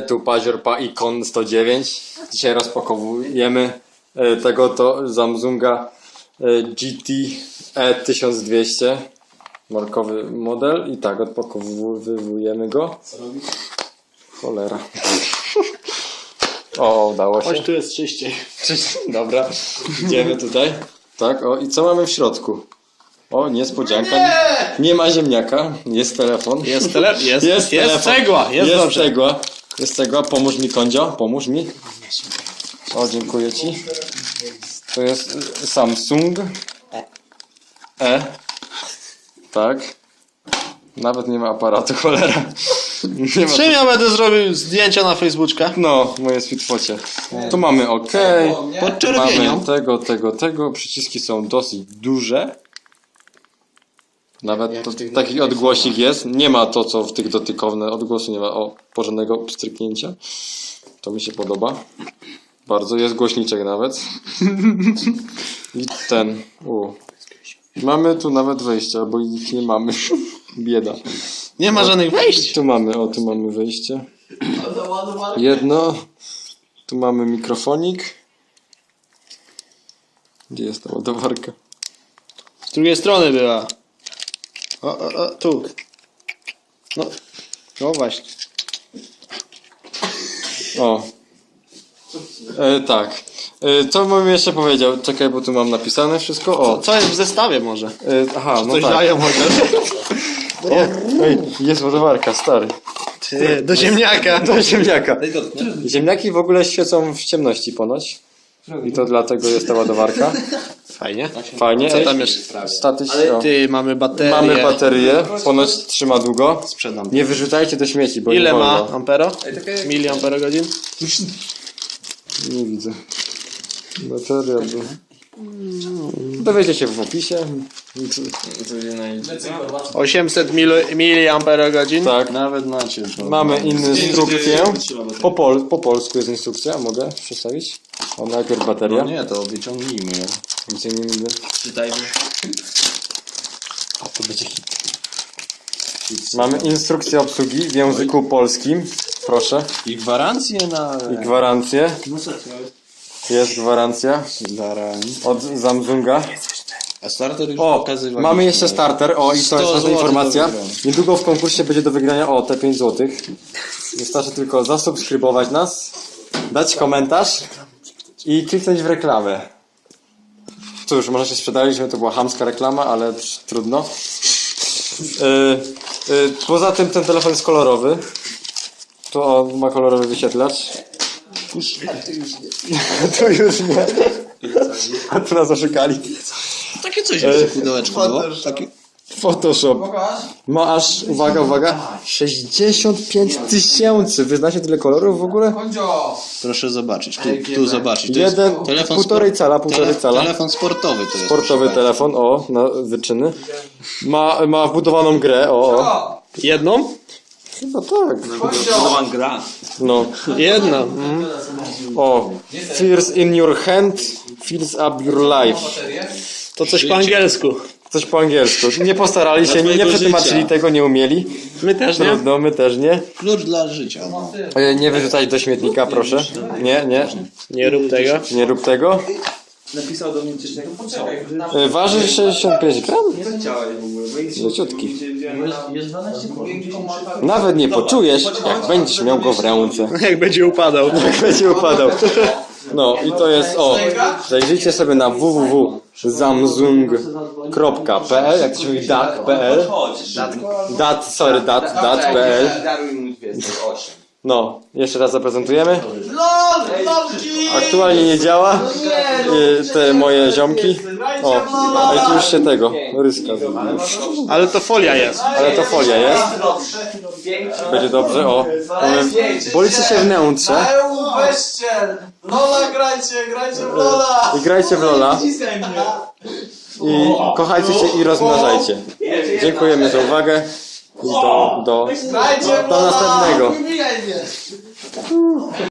Tu Pazior Pa Icon 109. Dzisiaj rozpakowujemy e, tego to Samsunga e, GT E1200. Markowy model i tak odpakowujemy go. Cholera. O, udało się. Chodź, tu jest czyściej. Dobra, idziemy tutaj. Tak, o i co mamy w środku? O, niespodzianka. Nie, ma ziemniaka, jest telefon. Jest, tele... jest, Jest, jest, telefon. cegła, jest, jest dobrze. cegła. Jest cegła, pomóż mi Kondzio, pomóż mi. O, dziękuję ci. To jest y, Samsung E. Tak. Nawet nie ma aparatu, cholera. Nie ma Czym ja będę zrobił zdjęcia na Facebooka? no, moje sweetfocie. Tu mamy OK. Pod czerwienią. Mamy tego, tego, tego. Przyciski są dosyć duże. Nawet to, taki odgłosik jest. Nie ma to, co w tych dotykowne odgłosy, nie ma o, porządnego pstryknięcia. To mi się podoba. Bardzo. Jest głośniczek nawet. I ten. U. Mamy tu nawet wejścia, bo ich nie mamy. Bieda. Nie ma żadnych wejść. Tu mamy, o tu mamy wejście. Jedno. Tu mamy mikrofonik. Gdzie jest ta ładowarka? Z drugiej strony była. O, o, o tu. No, no właśnie. O. E, tak. E, co bym jeszcze powiedział? Czekaj, bo tu mam napisane wszystko. O. Co jest w zestawie może? E, aha, no Coś tak. dają chociaż. O, ej, jest ładowarka, stary. Ty, do ziemniaka. Do ziemniaka. Ziemniaki w ogóle świecą w ciemności ponoć. I to dlatego jest ta ładowarka. Fajnie. Fajnie. Co tam jeszcze? Statyś, o. Ty, mamy baterię. Mamy baterię, ponoć trzyma długo. Sprzedam. Nie wyrzucajcie do śmieci, bo Ile nie ma wolno. ampero? Miliamperogodzin? Nie widzę. Bateria, bo... Dowiecie się w opisie. 800 mil- miliamperogodzin. Tak. Nawet macie to. Mamy instrukcję. Po, pol, po polsku jest instrukcja, mogę przedstawić? O, najpierw bateria. No nie, to wyciągnijmy ją. Gdzie nie widzę. Czytajmy. A to będzie hit. Mamy instrukcję obsługi w języku polskim. Proszę. I gwarancję na... I gwarancję. Jest gwarancja Zaraz. od Samsunga. A starter już O, pokazywał. mamy jeszcze starter. O, i to 100 jest ważna złotych informacja. wygrania. Niedługo w konkursie będzie do wygrania o te 5 zł. Wystarczy tylko zasubskrybować nas, dać komentarz i kliknąć w reklamę. Cóż, może się sprzedaliśmy, to była chamska reklama, ale trudno. Yy, yy, poza tym ten telefon jest kolorowy. Tu on ma kolorowy wyświetlacz. tu już nie. A tu nas oszukali. Takie coś jest w pudełeczku było. Takie... Photoshop. Ma aż, uwaga, uwaga, 65 tysięcy. Wy znacie tyle kolorów w ogóle? Proszę zobaczyć. Tu, tu zobaczyć. To jest Jeden, telefon półtorej cala, półtorej tele- cala. Telefon sportowy to jest. Sportowy telefon, o, na wyczyny. Ma, ma wbudowaną grę, o, o. Jedną? Chyba tak. Budowan gra. No. Jedna. Mm. O. Fears in your hand, fills up your life. To coś po angielsku. Coś po angielsku. Nie postarali się, nie, nie przetłumaczyli życia. tego, nie umieli. My też nie? Trudno, my też nie. Klucz dla życia. E, Nie wyrzucać do śmietnika, proszę. Nie, nie. Nie rób tego. Nie rób tego. Napisał do mnie coś takiego. Poczekaj. E, Waży 65 gram? Leciutki. Jest 12 Nawet nie poczujesz, jak będziesz miał go w ręce. Jak będzie upadał. Jak będzie upadał. No i to jest, o, zajrzyjcie sobie na www.samsung.pl, jak to się mówi, dat.pl, dat, sorry, dat, dat.pl, Daruj mu 208. no, jeszcze raz zaprezentujemy. Aktualnie nie działa, y, te moje ziomki, o, ale tu już się tego, ryska zrobiła. Ale to folia jest. Ale to folia jest, będzie dobrze, o, bolicie się wnętrze EU weźcie! Lola grajcie, grajcie w Lola! i grajcie w Lola. I kochajcie się i rozmnażajcie. Dziękujemy za uwagę i do, do, w do następnego.